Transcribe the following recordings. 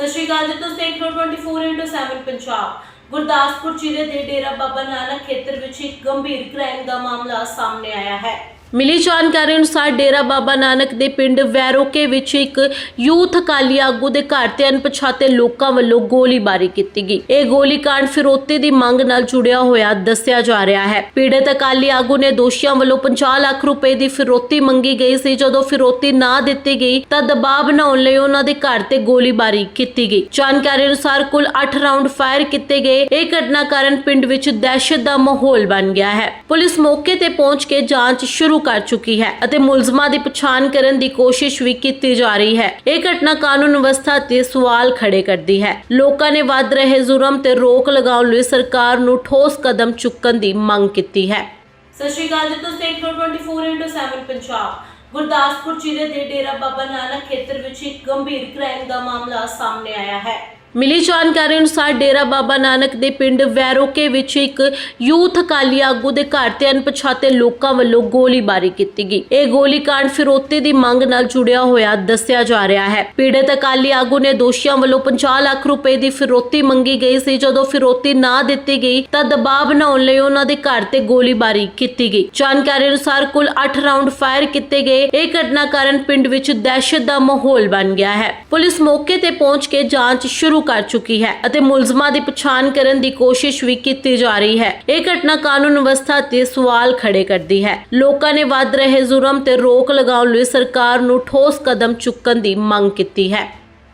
ਸਤਿ ਸ਼੍ਰੀ ਅਕਾਲ ਜੀ, ਤੁਸੀਂ ਦੇਖ ਰਹੇ ਹੋ 24/7 ਪੰਜਾਬ। ਗੁਰਦਾਸਪੁਰ ਜ਼ਿਲ੍ਹੇ ਦੇ ਡੇਰਾ ਬਾਬਾ ਨਾਨਕ ਖੇਤਰ ਵਿੱਚ ਇੱਕ ਗੰਭੀਰ ਕ੍ਰਾਈਮ ਦਾ ਮਾਮਲਾ ਸਾਹਮਣੇ ਆਇਆ ਹੈ। ਮਿਲੀ ਜਾਣਕਾਰੀ ਅਨੁਸਾਰ ਡੇਰਾ ਬਾਬਾ ਨਾਨਕ ਦੇ ਪਿੰਡ ਵੈਰੋਕੇ ਵਿੱਚ ਇੱਕ ਯੂਥ ਅਕਾਲੀ ਆਗੂ ਦੇ ਘਰ ਤੇ ਅਣਪਛਾਤੇ ਲੋਕਾਂ ਵੱਲੋਂ ਗੋਲੀਬਾਰੀ ਕੀਤੀ ਗਈ। ਇਹ ਗੋਲੀकांड ਫਿਰੋਤੀ ਦੀ ਮੰਗ ਨਾਲ ਜੁੜਿਆ ਹੋਇਆ ਦੱਸਿਆ ਜਾ ਰਿਹਾ ਹੈ। ਪੀੜਤ ਅਕਾਲੀ ਆਗੂ ਨੇ ਦੋਸ਼ੀਆਂ ਵੱਲੋਂ 50 ਲੱਖ ਰੁਪਏ ਦੀ ਫਿਰੋਤੀ ਮੰਗੀ ਗਈ ਸੀ। ਜਦੋਂ ਫਿਰੋਤੀ ਨਾ ਦਿੱਤੀ ਗਈ ਤਾਂ ਦਬਾਅ ਬਣਾਉਣ ਲਈ ਉਹਨਾਂ ਦੇ ਘਰ ਤੇ ਗੋਲੀਬਾਰੀ ਕੀਤੀ ਗਈ। ਜਾਣਕਾਰੀ ਅਨੁਸਾਰ ਕੁੱਲ 8 ਰਾਉਂਡ ਫਾਇਰ ਕੀਤੇ ਗਏ। ਇਹ ਘਟਨਾ ਕਾਰਨ ਪਿੰਡ ਵਿੱਚ ਦਹਿਸ਼ਤ ਦਾ ਮਾਹੌਲ ਬਣ ਗਿਆ ਹੈ। ਪੁਲਿਸ ਮੌਕੇ ਤੇ ਪਹੁੰਚ ਕੇ ਜਾਂਚ ਸ਼ੁਰੂ ਕਰ ਚੁੱਕੀ ਹੈ ਅਤੇ ਮੁਲਜ਼ਮਾਂ ਦੀ ਪਛਾਣ ਕਰਨ ਦੀ ਕੋਸ਼ਿਸ਼ ਵੀ ਕੀਤੀ ਜਾ ਰਹੀ ਹੈ। ਇਹ ਘਟਨਾ ਕਾਨੂੰਨ ਵਿਵਸਥਾ ਤੇ ਸਵਾਲ ਖੜੇ ਕਰਦੀ ਹੈ। ਲੋਕਾਂ ਨੇ ਵੱਧ ਰਹੇ ਜ਼ੁਰਮ ਤੇ ਰੋਕ ਲਗਾਉਣ ਲਈ ਸਰਕਾਰ ਨੂੰ ਠੋਸ ਕਦਮ ਚੁੱਕਣ ਦੀ ਮੰਗ ਕੀਤੀ ਹੈ। ਸਤਿ ਸ਼੍ਰੀ ਅਕਾਲ ਜੀ, ਤੁਸੀਂ 24/7 ਪੰਜਾਬ। ਗੁਰਦਾਸਪੁਰ ਜ਼ਿਲ੍ਹੇ ਦੇ ਡੇਰਾ ਬਾਬਾ ਨਾਨਕ ਖੇਤਰ ਵਿੱਚ ਇੱਕ ਗੰਭੀਰ ਕ੍ਰਾਈਮ ਦਾ ਮਾਮਲਾ ਸਾਹਮਣੇ ਆਇਆ ਹੈ। ਮਿਲੀ ਜਾਣਕਾਰੀ ਅਨੁਸਾਰ ਡੇਰਾ ਬਾਬਾ ਨਾਨਕ ਦੇ ਪਿੰਡ ਵੈਰੋਕੇ ਵਿੱਚ ਇੱਕ ਯੂਥ ਅਕਾਲੀ ਆਗੂ ਦੇ ਘਰ ਤੇ ਅਣਪਛਾਤੇ ਲੋਕਾਂ ਵੱਲੋਂ ਗੋਲੀਬਾਰੀ ਕੀਤੀ ਗਈ। ਇਹ ਗੋਲੀकांड ਫਿਰੋਤੀ ਦੀ ਮੰਗ ਨਾਲ ਜੁੜਿਆ ਹੋਇਆ ਦੱਸਿਆ ਜਾ ਰਿਹਾ ਹੈ। ਪੀੜਤ ਅਕਾਲੀ ਆਗੂ ਨੇ ਦੋਸ਼ੀਆਂ ਵੱਲੋਂ 50 ਲੱਖ ਰੁਪਏ ਦੀ ਫਿਰੋਤੀ ਮੰਗੀ ਗਈ ਸੀ। ਜਦੋਂ ਫਿਰੋਤੀ ਨਾ ਦਿੱਤੀ ਗਈ ਤਾਂ ਦਬਾਅ ਬਣਾਉਣ ਲਈ ਉਹਨਾਂ ਦੇ ਘਰ ਤੇ ਗੋਲੀਬਾਰੀ ਕੀਤੀ ਗਈ। ਜਾਣਕਾਰੀ ਅਨੁਸਾਰ ਕੁੱਲ 8 ਰਾਉਂਡ ਫਾਇਰ ਕੀਤੇ ਗਏ। ਇਹ ਘਟਨਾ ਕਾਰਨ ਪਿੰਡ ਵਿੱਚ ਦਹਿਸ਼ਤ ਦਾ ਮਾਹੌਲ ਬਣ ਗਿਆ ਹੈ। ਪੁਲਿਸ ਮੌਕੇ ਤੇ ਪਹੁੰਚ ਕੇ ਜਾਂਚ ਸ਼ੁਰੂ ਕਰ ਚੁੱਕੀ ਹੈ ਅਤੇ ਮੁਲਜ਼ਮਾਂ ਦੀ ਪਛਾਣ ਕਰਨ ਦੀ ਕੋਸ਼ਿਸ਼ ਵੀ ਕੀਤੀ ਜਾ ਰਹੀ ਹੈ। ਇਹ ਘਟਨਾ ਕਾਨੂੰਨ ਵਿਵਸਥਾ ਤੇ ਸਵਾਲ ਖੜੇ ਕਰਦੀ ਹੈ। ਲੋਕਾਂ ਨੇ ਵੱਧ ਰਹੇ ਜ਼ੁਰਮ ਤੇ ਰੋਕ ਲਗਾਉਣ ਲਈ ਸਰਕਾਰ ਨੂੰ ਠੋਸ ਕਦਮ ਚੁੱਕਣ ਦੀ ਮੰਗ ਕੀਤੀ ਹੈ।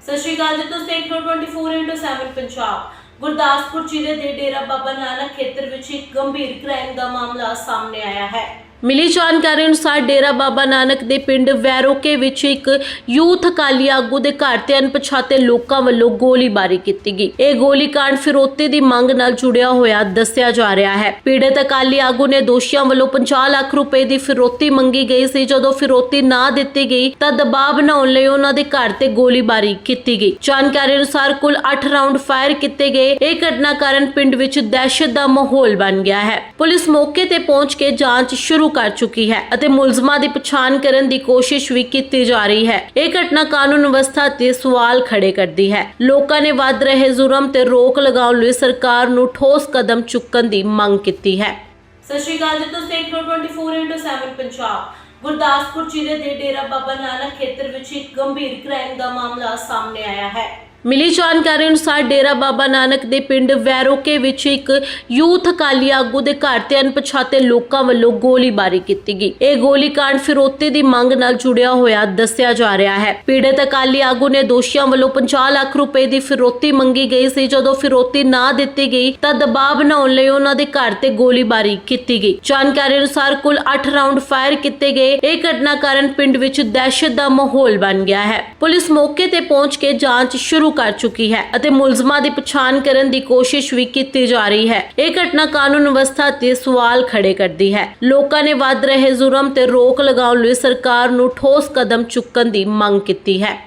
ਸਤਿ ਸ਼੍ਰੀ ਅਕਾਲ ਜੀ, ਤੁਸੀਂ ਦੇਖ ਰਹੇ ਹੋ 24/7 ਪੰਜਾਬ। ਗੁਰਦਾਸਪੁਰ ਜ਼ਿਲ੍ਹੇ ਦੇ ਡੇਰਾ ਬਾਬਾ ਨਾਨਕ ਖੇਤਰ ਵਿੱਚ ਇੱਕ ਗੰਭੀਰ ਕ੍ਰਾਈਮ ਦਾ ਮਾਮਲਾ ਸਾਹਮਣੇ ਆਇਆ ਹੈ। ਮਿਲੀ ਜਾਣਕਾਰੀ ਅਨੁਸਾਰ ਡੇਰਾ ਬਾਬਾ ਨਾਨਕ ਦੇ ਪਿੰਡ ਵੈਰੋਕੇ ਵਿੱਚ ਇੱਕ ਯੂਥ ਅਕਾਲੀ ਆਗੂ ਦੇ ਘਰ ਤੇ ਅਣਪਛਾਤੇ ਲੋਕਾਂ ਵੱਲੋਂ ਗੋਲੀਬਾਰੀ ਕੀਤੀ ਗਈ। ਇਹ ਗੋਲੀकांड ਫਿਰੋਤੀ ਦੀ ਮੰਗ ਨਾਲ ਜੁੜਿਆ ਹੋਇਆ ਦੱਸਿਆ ਜਾ ਰਿਹਾ ਹੈ। ਪੀੜਤ ਅਕਾਲੀ ਆਗੂ ਨੇ ਦੋਸ਼ੀਆਂ ਵੱਲੋਂ 50 ਲੱਖ ਰੁਪਏ ਦੀ ਫਿਰੋਤੀ ਮੰਗੀ ਗਈ ਸੀ। ਜਦੋਂ ਫਿਰੋਤੀ ਨਾ ਦਿੱਤੀ ਗਈ ਤਾਂ ਦਬਾਅ ਬਣਾਉਣ ਲਈ ਉਹਨਾਂ ਦੇ ਘਰ ਤੇ ਗੋਲੀਬਾਰੀ ਕੀਤੀ ਗਈ। ਜਾਣਕਾਰੀ ਅਨੁਸਾਰ ਕੁੱਲ 8 ਰਾਉਂਡ ਫਾਇਰ ਕੀਤੇ ਗਏ। ਇਹ ਘਟਨਾ ਕਾਰਨ ਪਿੰਡ ਵਿੱਚ ਦਹਿਸ਼ਤ ਦਾ ਮਾਹੌਲ ਬਣ ਗਿਆ ਹੈ। ਪੁਲਿਸ ਮੌਕੇ ਤੇ ਪਹੁੰਚ ਕੇ ਜਾਂਚ ਸ਼ੁਰੂ ਕਰ ਚੁੱਕੀ ਹੈ ਅਤੇ ਮੁਲਜ਼ਮਾਂ ਦੀ ਪਛਾਣ ਕਰਨ ਦੀ ਕੋਸ਼ਿਸ਼ ਵੀ ਕੀਤੀ ਜਾ ਰਹੀ ਹੈ। ਇਹ ਘਟਨਾ ਕਾਨੂੰਨ ਵਿਵਸਥਾ ਤੇ ਸਵਾਲ ਖੜੇ ਕਰਦੀ ਹੈ। ਲੋਕਾਂ ਨੇ ਵੱਧ ਰਹੇ ਜ਼ੁਰਮ ਤੇ ਰੋਕ ਲਗਾਉਣ ਲਈ ਸਰਕਾਰ ਨੂੰ ਠੋਸ ਕਦਮ ਚੁੱਕਣ ਦੀ ਮੰਗ ਕੀਤੀ ਹੈ। ਸਤਿ ਸ਼੍ਰੀ ਅਕਾਲ ਜੀ, ਤੁਸੀਂ ਦੇਖ ਰਹੇ 24 ਪੰਜਾਬ। ਗੁਰਦਾਸਪੁਰ ਜ਼ਿਲ੍ਹੇ ਦੇ ਡੇਰਾ ਬਾਬਾ ਨਾਨਕ ਖੇਤਰ ਵਿੱਚ ਇੱਕ ਗੰਭੀਰ ਕ੍ਰਾਈਮ ਦਾ ਮਾਮਲਾ ਸਾਹਮਣੇ ਆਇਆ ਹੈ। ਮਿਲੀ ਜਾਣਕਾਰੀ ਅਨੁਸਾਰ ਡੇਰਾ ਬਾਬਾ ਨਾਨਕ ਦੇ ਪਿੰਡ ਵੈਰੋਕੇ ਵਿੱਚ ਇੱਕ ਯੂਥ ਅਕਾਲੀ ਆਗੂ ਦੇ ਘਰ ਤੇ ਅਣਪਛਾਤੇ ਲੋਕਾਂ ਵੱਲੋਂ ਗੋਲੀਬਾਰੀ ਕੀਤੀ ਗਈ। ਇਹ ਗੋਲੀकांड ਫਿਰੋਤੀ ਦੀ ਮੰਗ ਨਾਲ ਜੁੜਿਆ ਹੋਇਆ ਦੱਸਿਆ ਜਾ ਰਿਹਾ ਹੈ। ਪੀੜਤ ਅਕਾਲੀ ਆਗੂ ਨੇ ਦੋਸ਼ੀਆਂ ਵੱਲੋਂ 50 ਲੱਖ ਰੁਪਏ ਦੀ ਫਿਰੋਤੀ ਮੰਗੀ ਗਈ ਸੀ। ਜਦੋਂ ਫਿਰੋਤੀ ਨਾ ਦਿੱਤੀ ਗਈ ਤਾਂ ਦਬਾਅ ਬਣਾਉਣ ਲਈ ਉਹਨਾਂ ਦੇ ਘਰ ਤੇ ਗੋਲੀਬਾਰੀ ਕੀਤੀ ਗਈ। ਜਾਣਕਾਰੀ ਅਨੁਸਾਰ ਕੁੱਲ 8 ਰਾਉਂਡ ਫਾਇਰ ਕੀਤੇ ਗਏ। ਇਹ ਘਟਨਾ ਕਾਰਨ ਪਿੰਡ ਵਿੱਚ ਦਹਿਸ਼ਤ ਦਾ ਮਾਹੌਲ ਬਣ ਗਿਆ ਹੈ। ਪੁਲਿਸ ਮੌਕੇ ਤੇ ਪਹੁੰਚ ਕੇ ਜਾਂਚ ਸ਼ੁਰੂ ਕਰ ਚੁੱਕੀ ਹੈ ਅਤੇ ਮੁਲਜ਼ਮਾਂ ਦੀ ਪਛਾਣ ਕਰਨ ਦੀ ਕੋਸ਼ਿਸ਼ ਵੀ ਕੀਤੀ ਜਾ ਰਹੀ ਹੈ। ਇਹ ਘਟਨਾ ਕਾਨੂੰਨ ਵਿਵਸਥਾ ਤੇ ਸਵਾਲ ਖੜੇ ਕਰਦੀ ਹੈ। ਲੋਕਾਂ ਨੇ ਵੱਧ ਰਹੇ ਜ਼ੁਰਮ ਤੇ ਰੋਕ ਲਗਾਉਣ ਲਈ ਸਰਕਾਰ ਨੂੰ ਠੋਸ ਕਦਮ ਚੁੱਕਣ ਦੀ ਮੰਗ ਕੀਤੀ ਹੈ।